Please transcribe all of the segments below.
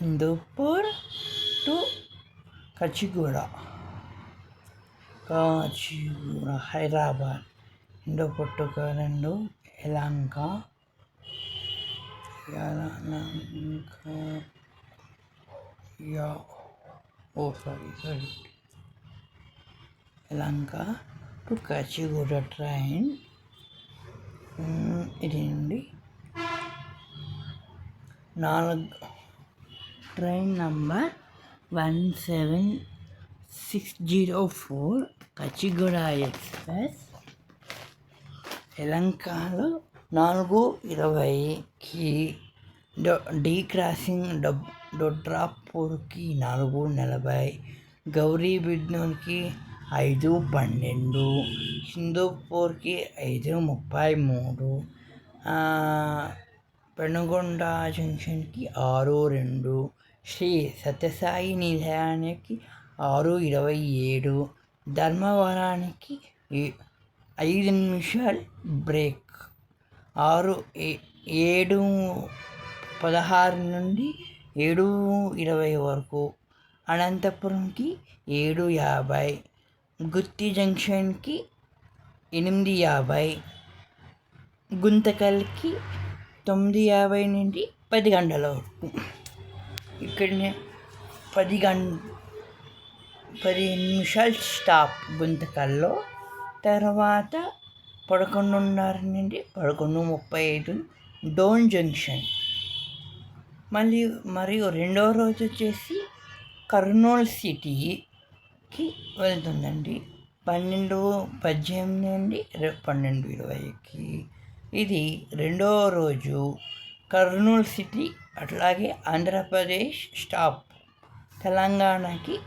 Hindupur to Kacheguda. Kacheguda Hyderabad. Hindupur to రెండు యలంక యలనంక యా. ఓ sorry sorry. Yelahanka to Kacheguda train. ఇది నుండి నాలుగు train number one seven six zero four Kacheguda express తెలంగాణలో నాలుగు ఇరవైకి డీ క్రాసింగ్ డబ్ డొడ్రాపూర్కి నాలుగు నలభై గౌరీ బిడ్నూర్కి ఐదు పన్నెండు హిందూపూర్కి ఐదు ముప్పై మూడు పెనుగొండ జంక్షన్కి ఆరు రెండు శ్రీ సత్యసాయి నిలయానికి ఆరు ఇరవై ఏడు. ధర్మవరానికి ఐదు నిమిషాలు బ్రేక్. ఆరు ఏడు పదహారు నుండి ఏడు ఇరవై వరకు. అనంతపురంకి ఏడు యాభై. గుత్తి జంక్షన్కి ఎనిమిది యాభై. గుంతకల్కి తొమ్మిది యాభై నుండి పది గంటల వరకు. ఇక్కడనే పది గం పదిహేను నిమిషాలు స్టాప్ గుంతకల్లో. తర్వాత పదకొండున్నర నుండి పదకొండు ముప్పై ఐదు డోన్ జంక్షన్. మళ్ళీ మరియు రెండవ రోజు వచ్చేసి కర్నూలు సిటీకి వెళ్తుందండి. పన్నెండు పద్దెనిమిది నుండి పన్నెండు ఇరవైకి. ఇది రెండవ రోజు కర్నూలు సిటీ అట్లాగే ఆంధ్రప్రదేశ్ స్టాప్. తెలంగాణకి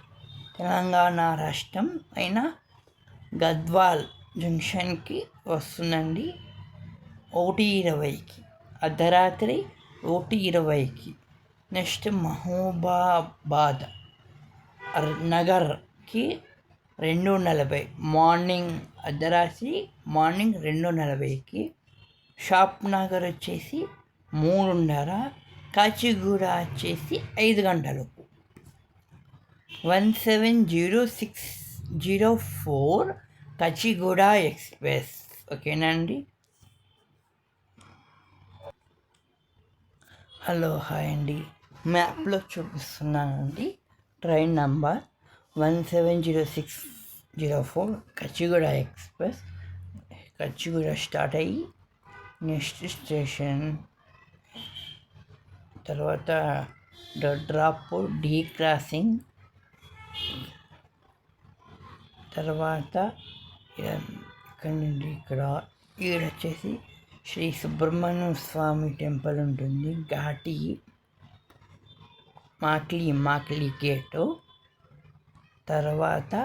తెలంగాణ రాష్ట్రం అయిన గద్వాల్ జంక్షన్కి వస్తుందండి. ఒకటి ఇరవైకి. అర్ధరాత్రి ఒకటి ఇరవైకి. నెక్స్ట్ మహబూబాబాద్ నగర్కి రెండు నలభై. మార్నింగ్ అర్ధరాత్రి మార్నింగ్ రెండు నలభైకి. షాప్ నగర్ వచ్చేసి మూడున్నర. కాచిగూడ వచ్చేసి ఐదు గంటలకు. One seven zero six zero four Kacheguda express. ఓకేనండి హలో హాయ్ అండి. మ్యాప్లో చూపిస్తున్నానండి. Train number one seven zero six zero four Kacheguda express. Kacheguda start అయ్యి నెక్స్ట్ స్టేషన్. తర్వాత డ్రాప్ డీ క్రాసింగ్ తర్వాత ఇక్కడ నుండి ఇక్కడ వచ్చేసి శ్రీ సుబ్రహ్మణ్య స్వామి టెంపుల్ ఉంటుంది. ఘాటి మాక్లీ మాక్లీ గేటు. తర్వాత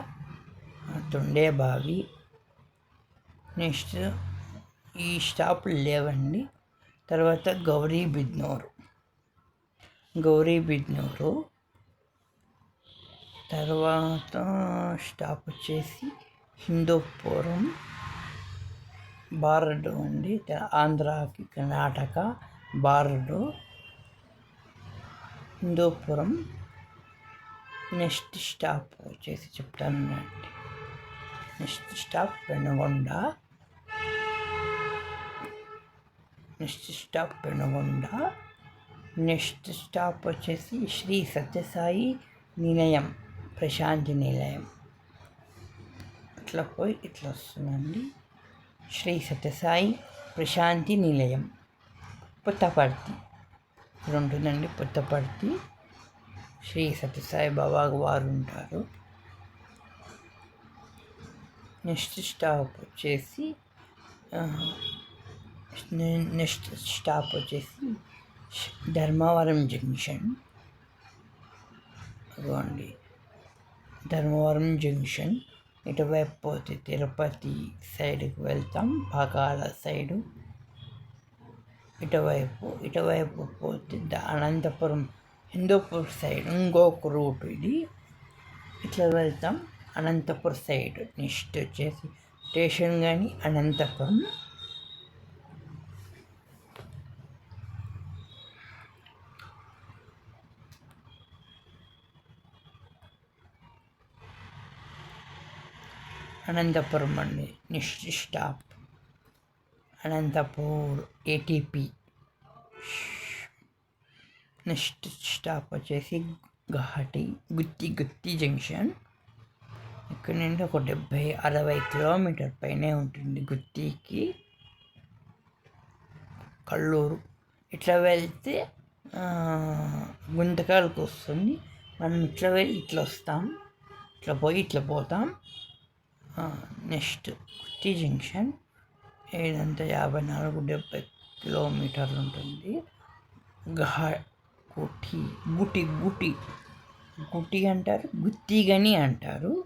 బావి నెక్స్ట్ ఈ స్టాపులు లేవండి. తర్వాత గౌరీ బిద్నూరు గౌరీబిద్నూరు తర్వాత స్టాప్ వచ్చేసి హిందూపురం. బారడు అండి ఆంధ్రాకి Karnataka border. Hindupuram. Next stop వచ్చేసి చెప్తాను అండి next stop Penukonda. Next stop Penukonda. Next stop వచ్చేసి శ్రీ సత్యసాయి నిలయం ప్రశాంతి నిలయం. ఇట్లా పోయి ఇట్లా వస్తుందండి. శ్రీ సత్యసాయి ప్రశాంతి నిలయం పుత్తపర్తి. ఇక్కడ ఉంటుందండి పుత్తపర్తి. శ్రీ సత్యసాయి బాబా వారు ఉంటారు. నెక్స్ట్ స్టాప్ వచ్చేసి నెక్స్ట్ స్టాప్ వచ్చేసి ధర్మవరం జంక్షన్. ఇదిగోండి ధర్మవరం జంక్షన్. ఇటువైపు పోతే తిరుపతి సైడ్కి వెళ్తాం. పాకాల సైడు. ఇటువైపు ఇటువైపు పోతే అనంతపురం హిందూపూర్ సైడ్. ఇంకొక రూట్ ఇది. ఇట్లా వెళ్తాం. అనంతపురం సైడ్. నెక్స్ట్ వచ్చేసి స్టేషన్ కానీ అనంతపురం. అనంతపురం అండి. Next stop Anantapur ATP next stop వచ్చేసి ఘాటి గుత్తి గుత్తి జంక్షన్. ఇక్కడ నుండి ఒక డెబ్భై అరవై కిలోమీటర్ పైనే ఉంటుంది గుత్తికి. కల్లూరు. ఇట్లా వెళ్తే గుంతకాలకు వస్తుంది. మనం ఇట్లా వెళ్ళి ఇట్లా వస్తాం. ఇట్లా పోయి ఇట్లా పోతాం. నెక్స్ట్ కుర్తి జంక్షన్ ఏదంటే యాభై నాలుగు డెబ్బై కిలోమీటర్లు ఉంటుంది. ఘా కుటి గుటి గుటి. గుటి అంటారు గుత్తిగని అంటారు.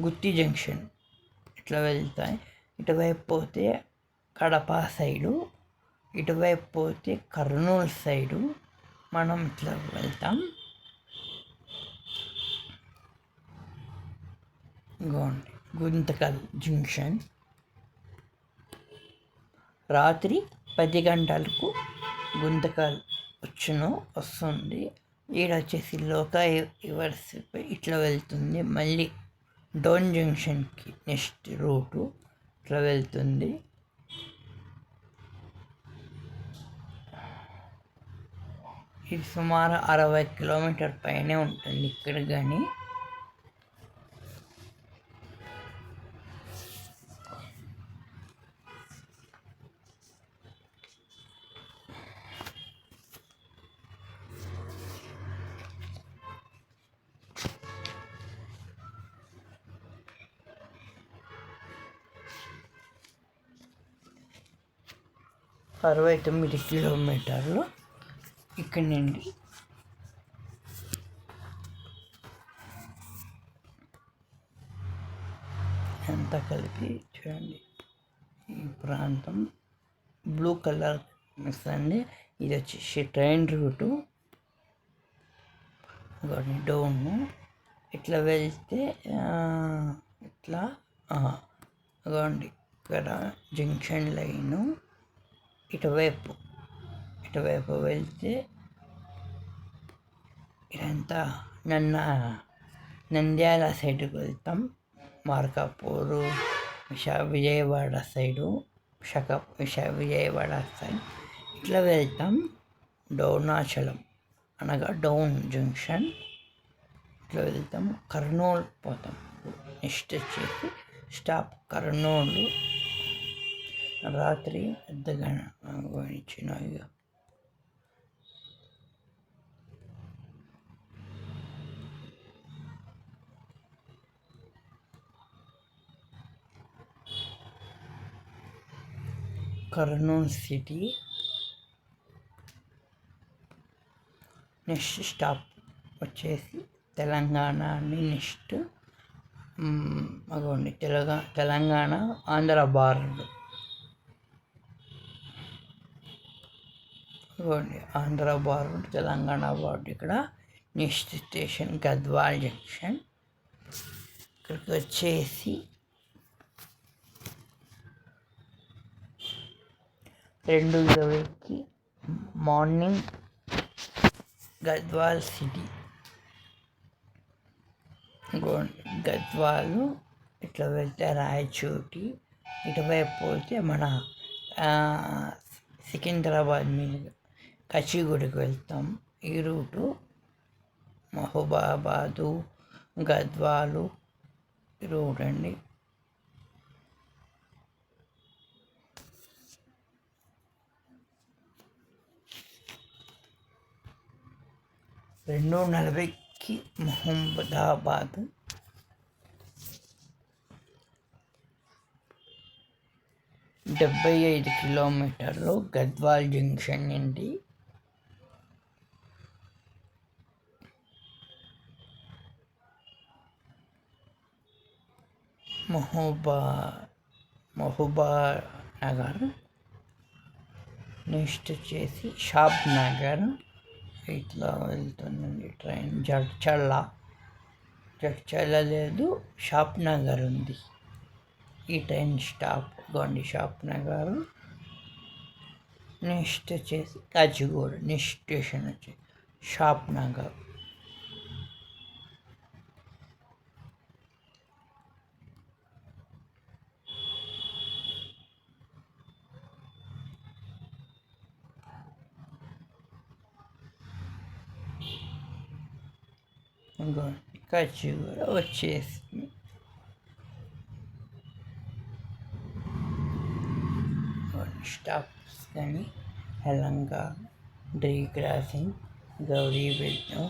గుత్తి జంక్షన్ ఇట్లా వెళ్తాయి. ఇటువైపు పోతే కడప సైడు ఇటువైపు పోతే కర్నూలు సైడు మనం ఇట్లా వెళ్తాం. గోండి గుంతకల్ జంక్షన్. రాత్రి పది గంటలకు గుంతకల్ వచ్చును వస్తుంది. ఈడ వచ్చేసి లోకల్ రివర్స్ ఇట్లా వెళ్తుంది. మళ్ళీ డోన్ జంక్షన్కి నెక్స్ట్ రూటు ఇట్లా వెళ్తుంది. ఇది సుమారు అరవై కిలోమీటర్ పైనే ఉంటుంది ఇక్కడ కానీ. అరవై తొమ్మిది కిలోమీటర్లు ఇక్కడి నుండి. ఎంత కలిపి చూడండి. ఈ ప్రాంతం బ్లూ కలర్ అండి ఇది వచ్చేసి ట్రైన్ రూటు. డౌన్ ఇట్లా వెళ్తే ఇట్లా అగోండి ఇక్కడ జంక్షన్ లైను. ఇటువైపు ఇటువైపు వెళ్తే ఇదంతా నన్న నంద్యాల సైడ్కి వెళ్తాం. మార్కాపూరు విశా విజయవాడ సైడు విశాఖ విశా విజయవాడ సైడ్ ఇట్లా వెళ్తాం. డౌనాచలం అనగా డౌన్ జంక్షన్ ఇట్లా వెళ్తాం. కర్నూలు పోతాం. నెక్స్ట్ వచ్చేసి స్టాప్ కర్నూలు. రాత్రి పెద్దగా ఇచ్చిన కర్నూలు సిటీ నెక్స్ట్ స్టాప్ వచ్చేసి తెలంగాణ అని నెక్స్ట్ అగోండి తెలంగాణ తెలంగాణ ఆంధ్ర బార్డర్. ఇవ్వండి ఆంధ్ర బార్డర్ తెలంగాణ బార్డర్ ఇక్కడ నెక్స్ట్ స్టేషన్ గద్వాల్ జంక్షన్. ఇక్కడికి వచ్చేసి రెండు ఇరవైకి మార్నింగ్ గద్వాల్ సిటీ. గద్వాలు ఇట్లా వెళ్తే రాయచోటి ఇటువైపు పోతే మన సికింద్రాబాద్ మీద. కచ్చిగూడికి వెళ్తాం. ఈ రూటు మహబూబాబాదు గద్వాలు రూట్ అండి. రెండు నలభైకి మహమ్మదాబాద్ డెబ్బై ఐదు కిలోమీటర్లు గద్వాల్ జంక్షన్ నుండి మహబూబా మహబూబా నగర్ నెక్స్ట్ వచ్చేసి షాబ్ నగర్. ఇట్లా వెళ్తుందండి ట్రైన్. జడ్చల్ల. జడ్చల్ల లేదు షాప్ నగర్ ఉంది. ఈ ట్రైన్ స్టాప్ గోండి షాప్ నగర్. నెక్స్ట్ వచ్చేసి కాచిగూడ నెక్స్ట్ స్టేషన్ వచ్చేసి షాప్ నగర్. ఇంకో ఖర్చు కూడా వచ్చేసింది స్టాప్స్ కానీ యలంక డ్రీ crossing Gauribettu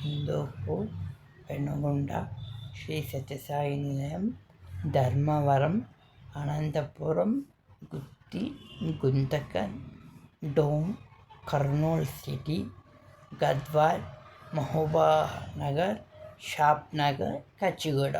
Hindupur Penukonda Shri Sathya Sai Nilayam Dharmavaram Anantapuram Gooty Guntakal Dhone Kurnool city Gadwal Mahbubnagar shop Nagar కచ్చిగూడ.